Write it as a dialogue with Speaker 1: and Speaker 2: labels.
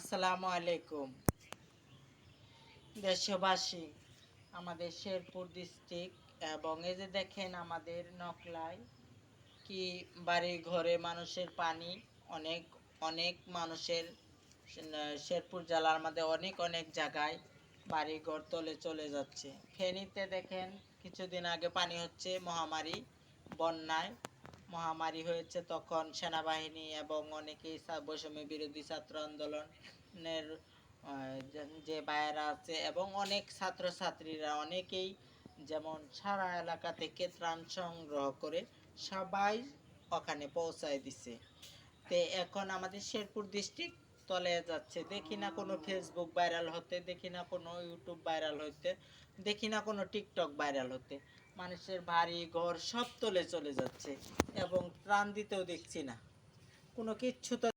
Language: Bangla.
Speaker 1: আসসালামু আলাইকুম। দেশবাসী, আমাদের শেরপুর ডিস্ট্রিক্ট এবং এই যে দেখেন আমাদের নকলায় কি বাড়ি ঘরে মানুষের পানি, অনেক অনেক মানুষের শেরপুর জেলার মধ্যে অনেক অনেক জায়গায় বাড়ি ঘর তলে চলে যাচ্ছে। ফেনীতে দেখেন কিছুদিন আগে পানি হচ্ছে মহামারী বন্যায় মহামারী হয়েছে তখন সেনাবাহিনী এবং অনেকেই বৈষম্য বিরোধী ছাত্র আন্দোলনের যে- বায়েরা আছে এবং অনেক ছাত্রছাত্রীরা, অনেকেই যেমন সারা এলাকা থেকে ত্রাণ সংগ্রহ করে সবাই ওখানে পৌঁছায় দিছে। তে এখন আমাদের শেরপুর ডিস্ট্রিক্ট তলে যাচ্ছে। দেখি না কোনো ফেসবুক ভাইরাল হতে, দেখি না কোনো ইউটিউব ভাইরাল হতে, দেখি না কোনো টিকটক ভাইরাল হতে। মানুষের বাড়ি, ঘর সব তলে চলে যাচ্ছে এবং ত্রাণ দিতেও দেখছি না। কোনো কিচ্ছু তো